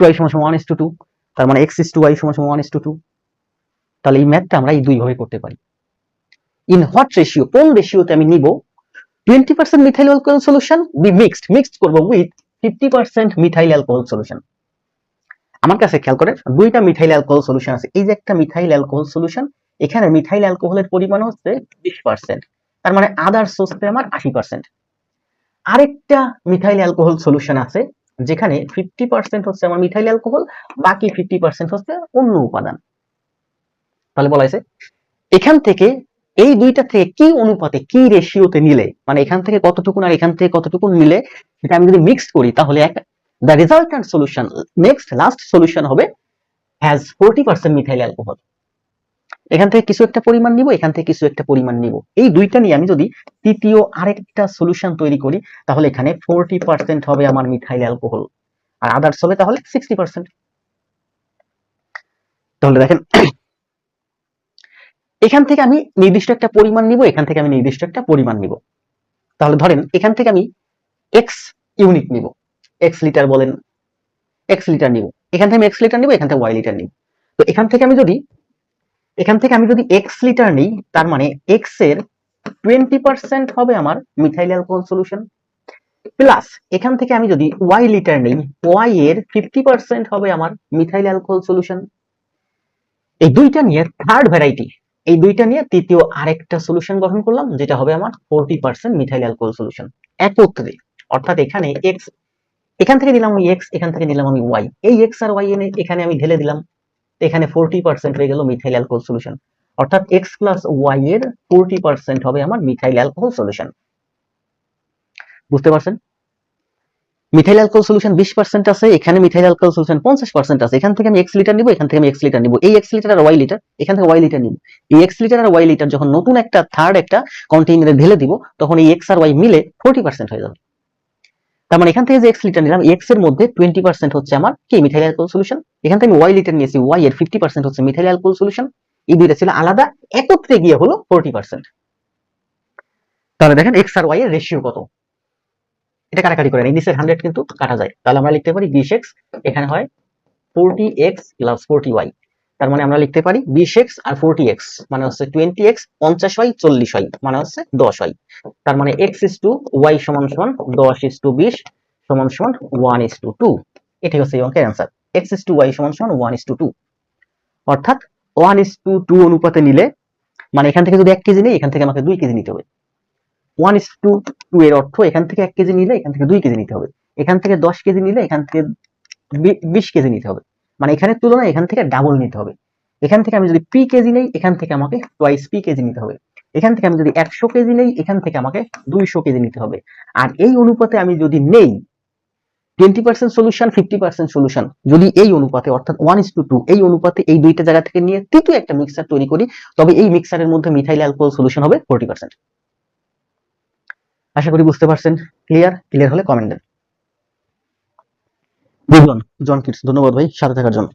Two I সমান one is to two তার মানে এক্স ইস টু ওয়াই সমান ওয়ান ইস টু টু তাহলে এই ম্যাথটা আমরা এই দুই ভাবে করতে পারি। ইন হোয়াট রেশিও কোন রেশিওতে আমি নিব? Twenty percent methyl alcohol solution be mixed mixed করব with fifty percent methyl alcohol solution আমার কাছে খেয়াল করে দুইটা মিথাইল অ্যালকোহল সলিউশন আছে। এই যে একটা মিথাইল অ্যালকোহল সলিউশন এখানে মিথাইল অ্যালকোহলের পরিমাণ হচ্ছে বিশ পার্সেন্ট তার মানে আদার্স হচ্ছে আমার আশি পার্সেন্ট আরেকটা মিথাইল অ্যালকোহল সলিউশন আছে যেখানে ফিফটি পার্সেন্ট হচ্ছে আমার মিথাইল অ্যালকোহল বাকি ফিফটি পার্সেন্ট হচ্ছে অন্য উপাদান। তাহলে বলা হয়েছে, এখান থেকে এই দুইটা থেকে কি অনুপাতে কি রেশিওতে নিলে মানে এখান থেকে কতটুকু আর এখান থেকে কতটুকু নিলে সেটা আমি যদি মিক্স করি, তাহলে এক the resultant solution next last solution হবে has forty percent methyl alcohol এখান থেকে কিছু একটা পরিমাণ নিব, এখান থেকে কিছু একটা পরিমাণ নিব। এই দুইটা নিয়ে আমি যদি তৃতীয় আরেকটা সলিউশন তৈরি করি, তাহলে এখানে ফোরটি পার্সেন্ট হবে আমার মিথাইল অ্যালকোহল আর আদার্স হবে তাহলে সিক্সটি পার্সেন্ট তাহলে দেখেন, এখান থেকে আমি নির্দিষ্ট একটা পরিমাণ নিব, এখান থেকে আমি নির্দিষ্ট একটা পরিমাণ নিব। তাহলে ধরেন, এখান থেকে আমি এক্স ইউনিট নিব। এক্স লিটার বলেন এক্স লিটার নিব। এখান থেকে আমি এক্স লিটার নিব, এখান থেকে ওয়াই লিটার নিব। তো এখান থেকে আমি যদি এখান থেকে আমি যদি এক্স লিটার নিই, তার মানে এক্সের টোয়েন্টি পার্সেন্ট হবে আমার মিথাইল অ্যালকোহল সলিউশন প্লাস এখান থেকে আমি যদি ওয়াই লিটার নিই ওয়াই এর ফিফটি পার্সেন্ট হবে আমার মিথাইল অ্যালকোহল সলিউশন এই দুইটা নিয়ে থার্ড ভ্যারাইটি এই দুইটা নিয়ে তৃতীয় আরেকটা সলিউশন গঠন করলাম, যেটা হবে আমার forty percent methyl alcohol solution একত্রে অর্থাৎ এখানে এক্স এখান থেকে দিলাম আমি এক্স এখান থেকে নিলাম আমি ওয়াই এই এক্স আর ওয়াই এনে এখানে আমি ঢেলে দিলাম। এখানে ফোরটি পার্সেন্ট হয়ে গেল মিথাইল অ্যালকোহল সলিউশন অর্থাৎ প্লাস ওয়াই এর ফোরটি পার্সেন্ট হবে আমার মিথাইল অ্যালকোহল সলিউশন বুঝতে পারছেন? মিথাইল অ্যালকোহল সলিউশন বিশ পার্সেন্ট আছে, এখানে মিথাইল অ্যালকোহল সলিউশন পঞ্চাশ পার্সেন্ট আছে। এখান থেকে আমি এক্স লিটার নিব, এখান থেকে আমি এক্স লিটার নিব। এই এক্স লিটার আর ওয়াই লিটার এখান থেকে ওয়াই লিটার নিব। এই এক্স লিটার আর ওয়াই লিটার যখন নতুন একটা থার্ড একটা কন্টেইনারে ঢেলে দিব, তখন এই এক্স আর ওয়াই মিলে ফোরটি পার্সেন্ট হয়ে যাবে। তার মানে এখান থেকে যে এক্স লিটার নিলাম এক্সের মধ্যে টোয়েন্টি পার্সেন্ট হচ্ছে আমার কি? মিথাইল অ্যালকোহল সলিউশন এখান থেকে ওয়াই লিটার নিয়েছি ওয়াই এর ফিফটি পার্সেন্ট হচ্ছে মিথাইল অ্যালকোহল সলিউশন এই দুইটা ছিল আলাদা, একত্রে গিয়ে হলো ফোরটি পার্সেন্ট তাহলে দেখেন এক্স আর ওয়াই এর রেশিও কত? এটা কাটাকাটি করে এই হান্ড্রেড কিন্তু কাটা যায়। তাহলে আমরা লিখতে পারি বিশ এক্স এখানে হয় forty X plus forty Y তার মানে আমরা লিখতে পারি বিশ এক্স আর ফোরটি এক্স মানে হচ্ছে টোয়েন্টি এক্স পঞ্চাশ ওয়াই চল্লিশ ওয়াই মানে হচ্ছে দশ ওয়াই তার মানে এক্স ইস টু ওয়াই সমান সমান দশ ইস টু বিশ সমান সমান ওয়ান ইস টু টু এটাই হচ্ছে এই অঙ্কের answer X is to Y সমান সমান ওয়ান ইস টু টু অর্থাৎ ওয়ান ইস টু টু অনুপাতে নিলে মানে এখান থেকে যদি এক কেজি নিই, এখান থেকে আমাকে দুই কেজি নিতে হবে। ওয়ান ইস টু টু এর অর্থ এখান থেকে এক কেজি নিলে, এখান থেকে দুই কেজি নিতে হবে। এখান থেকে দশ কেজি নিলে, এখান থেকে বিশ কেজি নিতে হবে। মানে এখানের তুলনায় এখান থেকে ডাবল নিতে হবে। এখান থেকে আমি যদি পি কেজি নেই, এখান থেকে আমাকে টোয়াইস পি কেজি নিতে হবে। এখান থেকে আমি যদি একশো কেজি নেই, এখান থেকে আমাকে দুইশো কেজি নিতে হবে। আর এই অনুপাতে আমি যদি নেই twenty percent solution fifty percent solution যদি এই অনুপাতে, অর্থাৎ ওয়ান ইস টু টু এই অনুপাতে এই দুইটা জায়গা থেকে নিয়ে তৃতীয় একটা মিক্সার তৈরি করি, তবে এই মিক্সারের মধ্যে মিথাইল অ্যালকোহল সলিউশন হবে ফোরটি পার্সেন্ট আশা করি বুঝতে পারছেন। ক্লিয়ার ক্লিয়ার হলে কমেন্ট দেন বুঝলাম জন কিটস ধন্যবাদ ভাই, সাথে থাকার জন্য।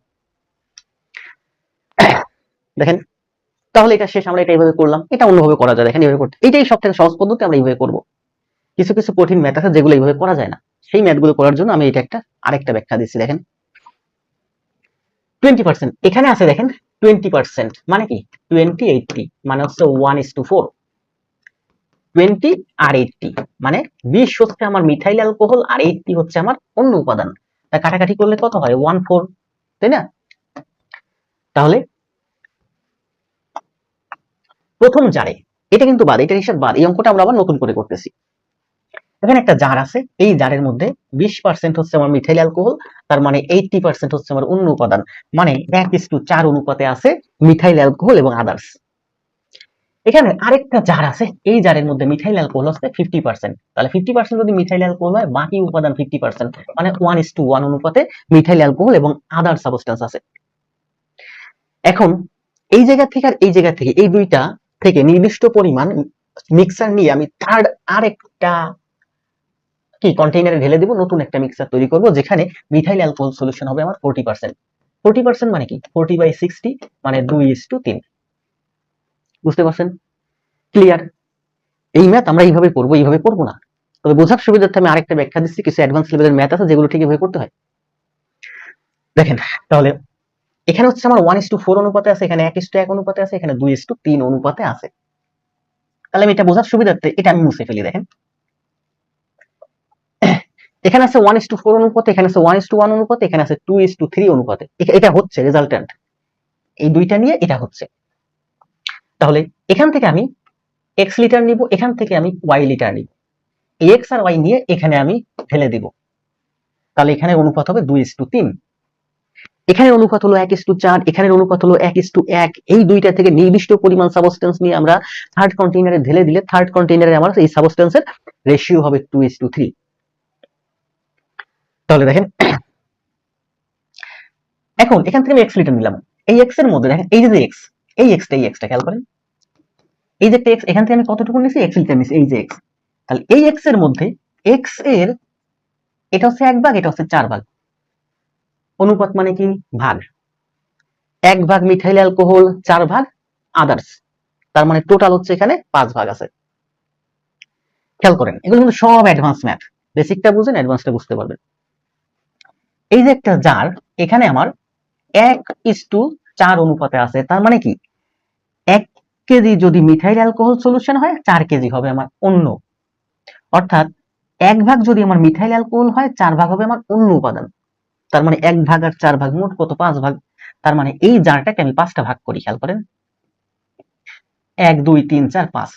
দেখেন, তাহলে এটা শেষ, আমরা এটা এইভাবে করলাম, এটা অন্যভাবে করা যায়, দেখেন এইভাবে করতে সব থেকে সহজ পদ্ধতি, আমরা এইভাবে করব। কিছু কিছু কঠিন ম্যাথ আছে যেগুলো এইভাবে করা যায় না। সেই ম্যাথগুলো করার জন্য আমি এটা একটা আরেকটা ব্যাখ্যা দিচ্ছি, দেখেন। টোয়েন্টি পার্সেন্ট এখানে আছে, দেখেন টোয়েন্টি পার্সেন্ট মানে কি? টোয়েন্টি এইটটি মানে হচ্ছে one is to four twenty R eighty মানে বিশ হচ্ছে আমার মিথাইল অ্যালকোহল আর এইটটি হচ্ছে আমার অন্য উপাদান। কাটাকাটি করলে কত হয়? ওয়ান ফোর তাই না? তাহলে প্রথম জারে, এটা কিন্তু বাদ এটার হিসাব বাদ, এই অঙ্কটা আমরা আবার নতুন করে করতেছি। এখানে একটা জার আছে, এই জারের মধ্যে বিশ পার্সেন্ট হচ্ছে আমার মিথাইল অ্যালকোহল তার মানে এইটটি পার্সেন্ট হচ্ছে আমার অন্য উপাদান। মানে এক ইস টু চার অনুপাতে আছে মিথাইল অ্যালকোহল এবং আদার্স এখানে আরেকটা জার আছে, এই জারের মধ্যে মিথাইল অ্যালকোহল হচ্ছে ফিফটি পার্সেন্ট তাহলে ফিফটি পার্সেন্ট যদি মিথাইল অ্যালকোহল হয়, বাকি উপাদান ফিফটি পার্সেন্ট মানে ওয়ান ইস টু ওয়ান অনুপাতে মিথাইল অ্যালকোহল এবং আদার সাবস্টেন্স আছে। এখন, এই জায়গা থেকে আর এই জায়গা থেকে, এই দুইটা থেকে নির্দিষ্ট পরিমাণ মিক্সার নিয়ে আমি থার্ড আরেকটা কি কন্টেইনারে ঢেলে দিব, নতুন একটা মিক্সার তৈরি করব, যেখানে মিথাইল অ্যালকোহল সলিউশন হবে আমার ফোরটি পার্সেন্ট ফোরটি পার্সেন্ট মানে কি? ফোরটি বাই সিক্সটি মানে দুই ইস টু তিন। বুঝতে পারছেন? ক্লিয়ার এই ম্যাথ আমরা এইভাবে করব এইভাবে করব না। তবে বোঝার সুবিধার্থে আমি আরেকটা ব্যাখ্যা দিচ্ছি, কিছু অ্যাডভান্স লেভেলের ম্যাথ আছে যেগুলো ঠিক এভাবে করতে হয়। দেখেন, তাহলে এখানে হচ্ছে আমার ওয়ান ইস টু ফোর অনুপাতে আছে, এখানে এক ইস টু এক অনুপাতে আছে, এখানে দুই ইস টু তিন অনুপাতে আছে। তাহলে আমি এটা বোঝার সুবিধার্থে এটা আমি মুছে ফেলি, দেখেন। এখানে আছে ওয়ান ইস টু ফোর অনুপাতে, এখানে আছে ওয়ান ইস টু ওয়ান অনুপাতে, এখানে আছে টু ইস টু থ্রি অনুপাতে। এটা হচ্ছে রেজাল্টেন্ট এই দুইটা নিয়ে এটা হচ্ছে। তাহলে এখান থেকে আমি এক্স লিটার নিব, এখান থেকে আমি ওয়াই লিটার নিব। এক্স আর ওয়াই নিয়ে এখানে আমি ঢেলে দিব। তাহলে এখানে অনুপাত হবে দুই টু তিন। এখানে অনুপাত হলো এক টু চার, এখানের অনুপাত হলো এক টু এক। এই দুইটা থেকে নির্দিষ্ট পরিমাণ সাবস্টেন্স নিয়ে আমরা থার্ড কন্টেইনারে ঢেলে দিলে থার্ড কন্টেইনারে আমার এই সাবস্টেন্সের রেশিও হবে টু টু থ্রি তাহলে দেখেন, এখন এখান থেকে আমি এক্স লিটার নিলাম। এই এক্সের মধ্যে দেখেন, এই যে এক্স এই এক্সটা এই এক্সটা খেয়াল করেন। এই যে একটা এক্স এখান থেকে আমি কতটুকু নিছি? এক্স লিটার নিছি, এই যে এক্স তাহলে এই এক্সের মধ্যে এক্সের, এটা হচ্ছে এক ভাগ, এটা হচ্ছে চার ভাগ। অনুপাত মানে কি? ভাগ। এক ভাগ মিথাইল অ্যালকোহল চার ভাগ আদার্স তার মানে টোটাল হচ্ছে এখানে পাঁচ ভাগ আছে। খেয়াল করেন, এগুলো কিন্তু সব অ্যাডভান্স ম্যাথ বেসিকটা বুঝেন অ্যাডভান্সটা বুঝতে পারবেন। এই যে একটা জার এখানে আমার এক ইস টু চার অনুপাতে আছে। তার মানে কি? কেজি যদি মিথাইল অ্যালকোহল সলিউশন হয়, চার কেজি হবে আমার অন্য। অর্থাৎ এক ভাগ যদি আমার মিথাইল অ্যালকোহল হয়, চার ভাগ হবে আমার অন্য উপাদান। তার মানে এক ভাগ আর চার ভাগ মোট কত? পাঁচ ভাগ। তার মানে এই জারটাকে আমি পাঁচটা ভাগ করি, খেয়াল করেন। এক, দুই, তিন, চার, পাঁচ।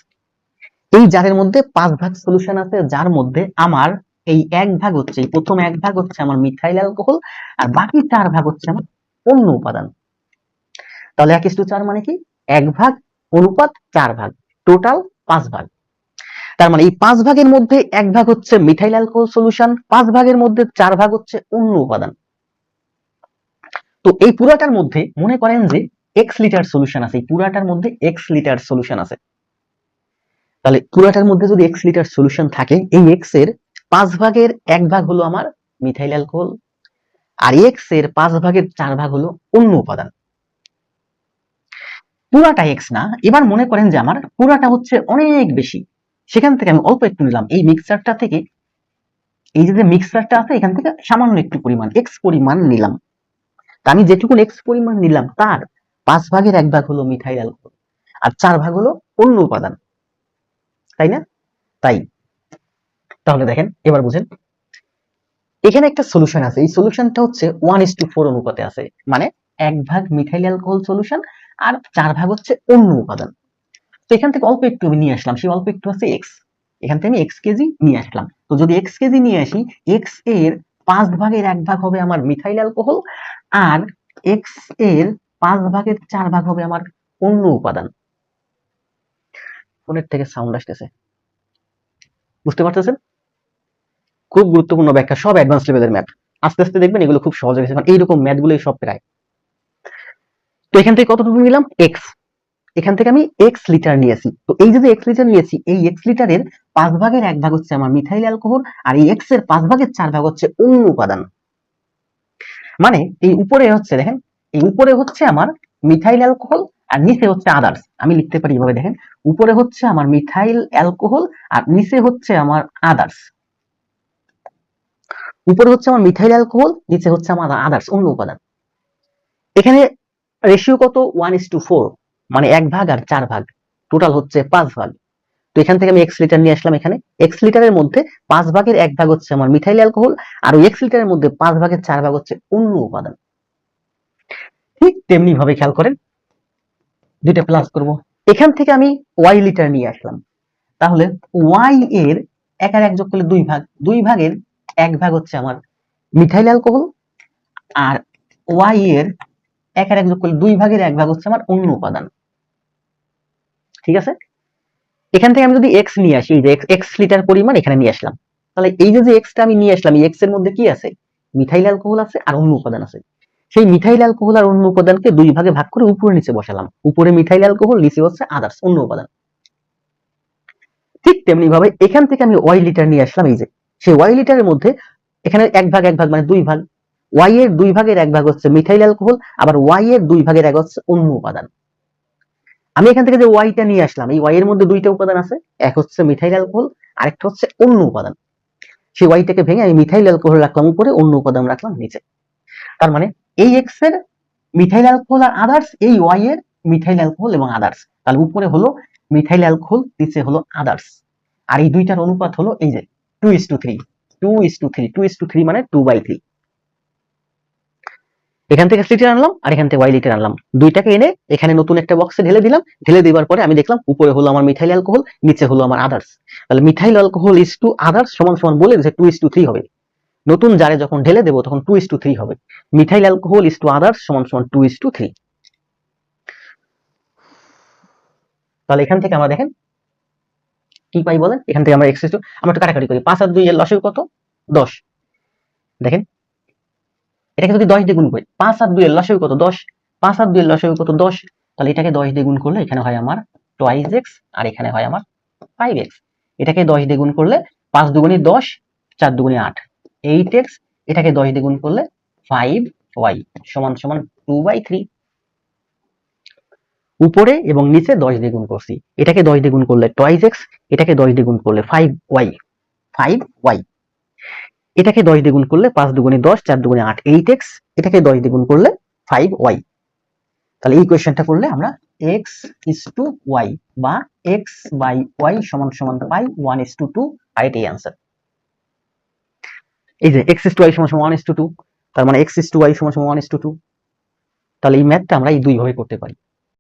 এই জারের মধ্যে পাঁচ ভাগ সলিউশন আছে, যার মধ্যে আমার এই এক ভাগ হচ্ছে প্রথম এক ভাগ হচ্ছে আমার মিথাইল অ্যালকোহল, আর বাকি চার ভাগ হচ্ছে আমার অন্য উপাদান। তাহলে এক ইস্টু চার মানে কি? এক ভাগ অনুপাত চার ভাগ টোটাল পাঁচ ভাগ। তার মানে এই পাঁচ ভাগের মধ্যে এক ভাগ হচ্ছে মিথাইল অ্যালকোহল সলিউশন পাঁচ ভাগের মধ্যে চার ভাগ হচ্ছে অন্য উপাদান। তো এই পুরাটার মধ্যে মনে করেন যে এক্স লিটার সলিউশন আছে, এই পুরাটার মধ্যে এক্স লিটার সলিউশন আছে। তাহলে পুরাটার মধ্যে যদি এক্স লিটার সলিউশন থাকে, এই এক্সের পাঁচ ভাগের এক ভাগ হলো আমার মিথাইল অ্যালকোহল আর এক্সের পাঁচ ভাগের চার ভাগ হলো অন্য উপাদান। পুরাটা এক্স না, এবার মনে করেন যে আমার পুরাটা হচ্ছে অনেক বেশি। সেখান থেকে আমি অল্প একটু নিলাম। এই মিক্সারটা থেকে, এই যে মিক্সারটা আছে, এখান থেকে সামান্য একটু পরিমাণ এক্স পরিমাণ নিলাম। তা আমি যেটুকু এক্স পরিমাণ নিলাম, তার পাঁচ ভাগের এক ভাগ হলো মিথাইল অ্যালকোহল আর চার ভাগ হলো অন্য উপাদান। তাই না? তাই। তাহলে দেখেন, এবার বুঝেন। এখানে একটা সলিউশন আছে। এই সলিউশনটা হচ্ছে ওয়ান ইস টু ফোর অনুপাতে আছে। মানে এক ভাগ মিথাইল অ্যালকোহল সলিউশন আর চার ভাগ হচ্ছে অন্য উপাদান। তো এখান থেকে অল্প একটু আমি নিয়ে আসলাম, সেই অল্প একটু আছে এক্স এখান থেকে আমি এক্স কেজি নিয়ে আসলাম। তো যদি এক্স কেজি নিয়ে আসি এক্সের পাঁচ ভাগের এক ভাগ হবে আমার মিথাইল অ্যালকোহল আর এক্সের পাঁচ ভাগের চার ভাগ হবে আমার অন্য উপাদান। ফোনের থেকে সাউন্ড আসতেছে। বুঝতে পারতেছেন? খুব গুরুত্বপূর্ণ ব্যাখ্যা, সব অ্যাডভান্স লেভেলের ম্যাথ আস্তে আস্তে দেখবেন এগুলো খুব সহজ হয়ে গেছে, কারণ এইরকম ম্যাথ গুলোই সব প্রায়। তো এখান থেকে কতটুকু নিলাম? এক্স এখান থেকে আমি এক্স লিটার নিয়েছি। তো এই যে এক্স লিটার নিয়েছি, এই এক্স লিটারের পাঁচ ভাগের এক ভাগ হচ্ছে আমার মিথাইল অ্যালকোহল আর এই এক্সের পাঁচ ভাগের চার ভাগ হচ্ছে অন্য উপাদান। মানে এই উপরে হচ্ছে, দেখেন, এই উপরে হচ্ছে আমার মিথাইল অ্যালকোহল আর নিচে হচ্ছে আদার্স আমি লিখতে পারি এভাবে, দেখেন, উপরে হচ্ছে আমার মিথাইল অ্যালকোহল আর নিচে হচ্ছে আমার আদার্স উপরে হচ্ছে আমার মিথাইল অ্যালকোহল নিচে হচ্ছে আমার আদার্স অন্য উপাদান। এখানে রেশিও কত? ওয়ান ইস টু ফোর মানে এক ভাগ আর চার ভাগ। টোটাল হচ্ছে পাঁচ ভাগ। তো এখান থেকে আমি এক্স লিটার নিয়ে আসলাম এখানে। এক্স লিটারের মধ্যে পাঁচ ভাগের এক ভাগ হচ্ছে আমার মিথাইল অ্যালকোহল আর ওই এক্স লিটারের মধ্যে পাঁচ ভাগের চার ভাগ হচ্ছে অন্য উপাদান। ঠিক তেমনি ভাবে খেয়াল করেন। দুইটা প্লাস করব। এখান থেকে আমি ওয়াই লিটার নিয়ে আসলাম। তাহলে ওয়াই এর এক আর এক যোগ করলে দুই ভাগ। দুই ভাগের এক ভাগ হচ্ছে আমার মিথাইল অ্যালকোহল আর ওয়াই এর এক আর এক যোগ করলে দুই ভাগের এক ভাগ হচ্ছে আমার অন্য উপাদান। ঠিক আছে? এখান থেকে আমি যদি এক্স নিয়ে আসি, এই যে এক্স লিটার পরিমাণ এখানে নিয়ে আসলাম। তাহলে এই যে এক্সটা আমি নিয়ে আসলাম, এই এক্সের মধ্যে কি আছে? মিথাইল অ্যালকোহল আছে আর অন্য উপাদান আছে। সেই মিথাইল অ্যালকোহল আর অন্য উপাদানকে দুই ভাগে ভাগ করে উপরে নিচে বসালাম। উপরে মিথাইল অ্যালকোহল, নিচে হচ্ছে আদার্স অন্য উপাদান। ঠিক তেমনি ভাবে এখান থেকে আমি ওয়াই লিটার নিয়ে আসলাম, এই যে। সেই ওয়াই লিটারের মধ্যে এখানে এক ভাগ এক ভাগ মানে দুই ভাগ। ওয়াই এর দুই ভাগের এক ভাগ হচ্ছে মিথাইল অ্যালকোহল, আবার ওয়াই এর দুই ভাগের এক হচ্ছে অন্য উপাদান। আমি এখান থেকে যে ওয়াইটা নিয়ে আসলাম, এই ওয়াই এর মধ্যে দুইটা উপাদান আছে, এক হচ্ছে মিথাইল অ্যালকোহল, আরেকটা হচ্ছে অন্য উপাদান। সেই ওয়াইটাকে ভেঙে আমি মিথাইল অ্যালকোহল রাখলাম, উপরে অন্য উপাদান রাখলাম, নিচে। তার মানে এই এক্সের মিথাইল অ্যালকোহল আর আদার্স এই ওয়াই এর মিথাইল অ্যালকোহল এবং আদার্স তাহলে উপরে হলো মিথাইল অ্যালকোহল, নিচে হলো আদার্স আর এই দুইটার অনুপাত হলো এই যে two is to three two is to three two is to three মানে টু বাই থ্রি এখান থেকে লিটার আনলাম আর এখান থেকে ওয়াই লিটার আনলাম। দুইটাকে এনে এখানে নতুন একটা বক্সে ঢেলে দিলাম। ঢেলে দেওয়ার পরে আমি দেখলাম উপরে হলো আমার মিথাইল অ্যালকোহল নিচে হলো আমার আদার্স তাহলে methyl alcohol is to others সমান সমান বলে যে টু ইস টু থ্রি হবে। নতুন জারে যখন ঢেলে দেবো তখন টু ইস টু থ্রি হবে। Methyl alcohol is to others সমান সমান টু ইস টু থ্রি তাহলে এখান থেকে আমরা দেখেন কি পাই বলেন? এখান থেকে আমরা এক্স টু আমরা একটু কাটাকাটি করি। পাঁচ আর দুই এর লসের কত? দশ। দেখেন এটাকে যদি দশ দিয়ে গুণ করি, পাঁচ আর দুই লসের কত? দশ। পাঁচ আর দুই লসের কত? দশ। তাহলে এটাকে দশ দিয়ে গুণ করলে এখানে হয় আমার টোয়াইজ এক্স আর এখানে হয় আমার ফাইভ এক্স এটাকে দশ দিয়ে গুণ করলে পাঁচ দুগুণে দশ, চার দুগুণে আট। এইট এক্স এটাকে দশ দিয়ে গুণ করলে ফাইভ ওয়াই সমান সমান টু বাই থ্রি উপরে এবং নিচে দশ দিয়ে গুণ করছি। এটাকে দশ দিয়ে গুণ করলে টয়েস এক্স এটাকে দশ দিয়ে গুণ করলে ফাইভ ওয়াই ফাইভ ওয়াই এটাকে দশ দিয়ে গুণ করলে পাঁচ দুগুণে দশ, চার দুগুণে আট এইট এক্স এটাকে দশ দিয়ে গুণ করলে ফাইভ ওয়াই তাহলে এই কোয়েশ্চেনটা করলে আমরা এক্স ইস টু ওয়াই বা এক্স বাই ওয়াই সমান সমান পাই ওয়ান ইস টু টু আর এই আনসার এই যে এক্স ইস টু ওয়াই সমান সমান ওয়ান ইস টু টু তার মানে এক্স ইস টু ওয়াই সমান সমান ওয়ান ইস টু টু তাহলে এই ম্যাথটা আমরা এই দুই ভাবে করতে পারি।